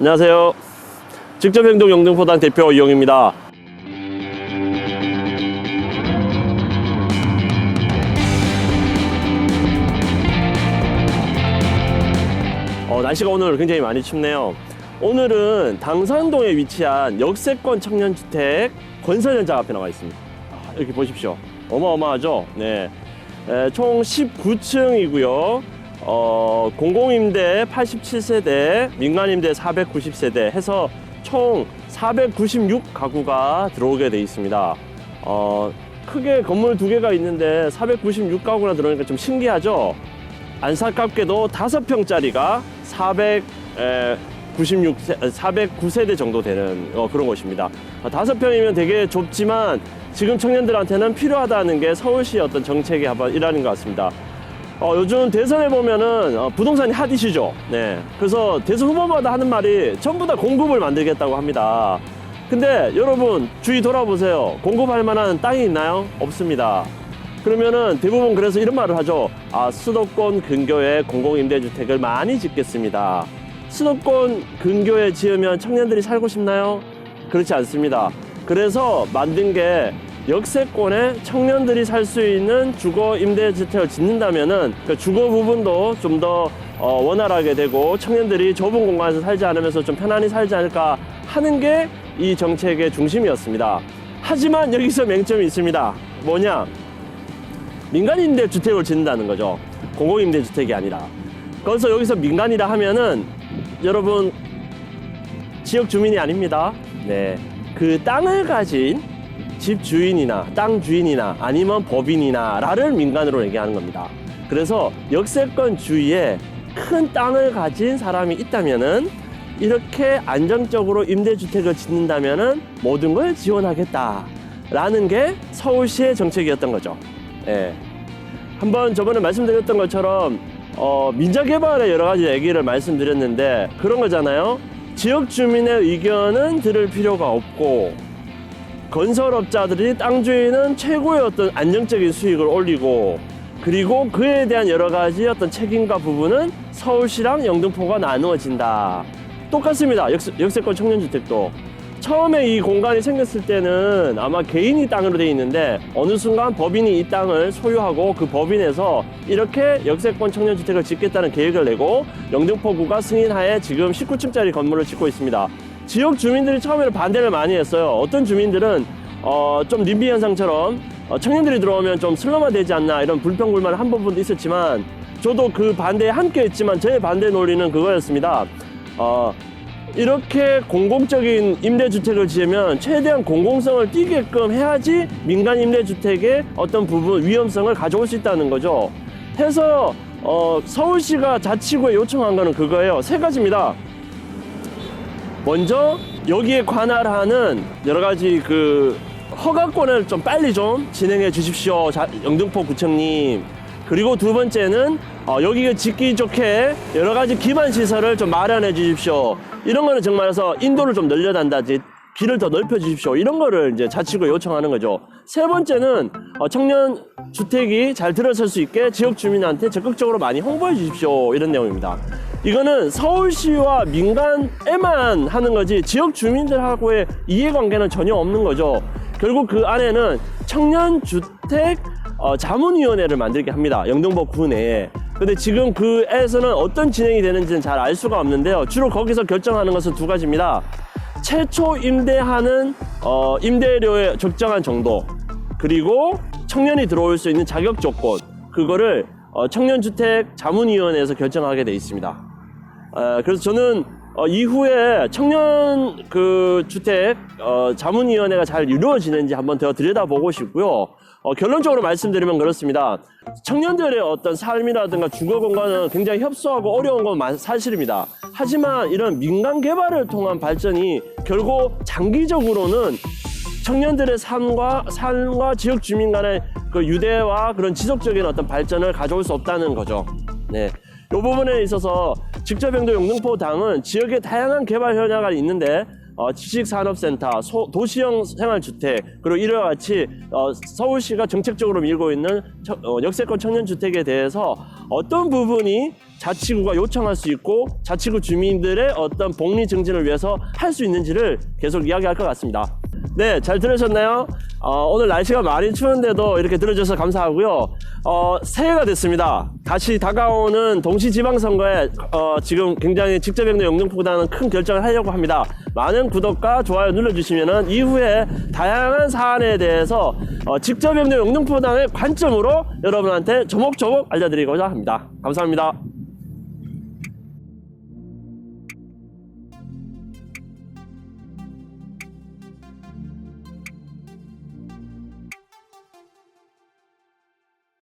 안녕하세요. 직접 행동 영등포당 대표 이용입니다. 어, 날씨가 오늘 굉장히 많이 춥네요. 오늘은 당산동에 위치한 역세권 청년주택 건설 현장 앞에 나와 있습니다. 아, 여기 보십시오. 어마어마하죠? 네. 에, 총 19층이고요. 어, 공공임대 87세대, 민간임대 490세대 해서 총 496 가구가 들어오게 돼 있습니다. 어, 크게 건물 두 개가 있는데 496 가구나 들어오니까 좀 신기하죠? 안타깝게도 다섯 평짜리가 496 409세대 정도 되는 어, 그런 곳입니다. 어, 다섯 평이면 되게 좁지만 지금 청년들한테는 필요하다는 게 서울시의 어떤 정책의 한번 일환인 것 같습니다. 어, 요즘 대선에 보면은 어, 부동산이 핫 이슈죠. 네. 그래서 대선 후보마다 하는 말이 전부 다 공급을 만들겠다고 합니다. 근데 여러분 주위 돌아보세요. 공급할 만한 땅이 있나요? 없습니다. 그러면은 대부분 그래서 이런 말을 하죠. 아, 수도권 근교에 공공임대주택을 많이 짓겠습니다. 수도권 근교에 지으면 청년들이 살고 싶나요? 그렇지 않습니다. 그래서 만든 게 역세권에 청년들이 살 수 있는 주거 임대주택을 짓는다면은 그 주거 부분도 좀더 어, 원활하게 되고 청년들이 좁은 공간에서 살지 않으면서 좀 편안히 살지 않을까 하는 게 이 정책의 중심이었습니다. 하지만 여기서 맹점이 있습니다. 뭐냐? 민간임대 주택을 짓는다는 거죠. 공공임대 주택이 아니라. 그래서 여기서 민간이라 하면은 여러분 지역 주민이 아닙니다. 네. 그 땅을 가진 집 주인이나 땅 주인이나 아니면 법인이나 라를 민간으로 얘기하는 겁니다. 그래서 역세권 주위에 큰 땅을 가진 사람이 있다면은 이렇게 안정적으로 임대주택을 짓는다면은 모든 걸 지원하겠다라는 게 서울시의 정책이었던 거죠. 예. 한번 저번에 말씀드렸던 것처럼 어, 민자 개발의 여러 가지 얘기를 말씀드렸는데 그런 거잖아요. 지역 주민의 의견은 들을 필요가 없고 건설업자들이 땅 주인은 최고의 어떤 안정적인 수익을 올리고 그리고 그에 대한 여러 가지 어떤 책임과 부분은 서울시랑 영등포가 나누어진다. 똑같습니다. 역세, 역세권 청년주택도. 처음에 이 공간이 생겼을 때는 아마 개인이 땅으로 돼 있는데 어느 순간 법인이 이 땅을 소유하고 그 법인에서 이렇게 역세권 청년주택을 짓겠다는 계획을 내고 영등포구가 승인하에 지금 19층짜리 건물을 짓고 있습니다. 지역 주민들이 처음에는 반대를 많이 했어요. 어떤 주민들은 어, 좀 님비 현상처럼 어, 청년들이 들어오면 좀 슬럼화되지 않나 이런 불평불만을 한 부분도 있었지만 저도 그 반대에 함께 했지만 저의 반대 논리는 그거였습니다. 어, 이렇게 공공적인 임대주택을 지으면 최대한 공공성을 띠게끔 해야지 민간 임대주택의 어떤 부분 위험성을 가져올 수 있다는 거죠. 해서 어, 서울시가 자치구에 요청한 거는 그거예요. 세 가지입니다. 먼저 여기에 관할하는 여러 가지 그 허가권을 좀 빨리 좀 진행해 주십시오. 자, 영등포 구청님. 그리고 두 번째는 어, 여기가 짓기 좋게 여러 가지 기반 시설을 좀 마련해 주십시오. 이런 거는 정말서 인도를 좀 늘려단다지 길을 더 넓혀 주십시오. 이런 거를 이제 자치구에 요청하는 거죠. 세 번째는 어, 청년 주택이 잘 들어설 수 있게 지역 주민한테 적극적으로 많이 홍보해 주십시오. 이런 내용입니다. 이거는 서울시와 민간에만 하는 거지 지역 주민들하고의 이해관계는 전혀 없는 거죠. 결국 그 안에는 청년 주택 어, 자문위원회를 만들게 합니다. 영등포 구 내에. 근데 지금 그에서는 어떤 진행이 되는지는 잘 알 수가 없는데요. 주로 거기서 결정하는 것은 두 가지입니다. 최초 임대하는 어, 임대료의 적정한 정도 그리고 청년이 들어올 수 있는 자격 조건 그거를 어, 청년주택 자문위원회에서 결정하게 돼 있습니다. 어, 그래서 저는 어, 이후에 청년 그 주택 어, 자문위원회가 잘 이루어지는지 한번 더 들여다보고 싶고요. 어, 결론적으로 말씀드리면 그렇습니다. 청년들의 어떤 삶이라든가 주거 공간은 굉장히 협소하고 어려운 건 마- 사실입니다. 하지만 이런 민간 개발을 통한 발전이 결국 장기적으로는 청년들의 삶과 삶과 지역 주민 간의 그 유대와 그런 지속적인 어떤 발전을 가져올 수 없다는 거죠. 네. 이 부분에 있어서 직접 행동 영등포 당은 지역에 다양한 개발 현황이 있는데 어, 지식산업센터, 소- 도시형 생활주택 그리고 이와 같이 어, 서울시가 정책적으로 밀고 있는 처- 어, 역세권 청년주택에 대해서 어떤 부분이 자치구가 요청할 수 있고 자치구 주민들의 어떤 복리 증진을 위해서 할 수 있는지를 계속 이야기할 것 같습니다. 네, 잘 들으셨나요? 어, 오늘 날씨가 많이 추운데도 이렇게 들어주셔서 감사하고요. 어, 새해가 됐습니다. 다시 다가오는 동시지방선거에 어, 지금 굉장히 직접행동 영등포구단은 큰 결정을 하려고 합니다. 많은 구독과 좋아요 눌러주시면 이후에 다양한 사안에 대해서 어, 직접행동 영등포구단의 관점으로 여러분한테 조목조목 알려드리고자 합니다. 감사합니다.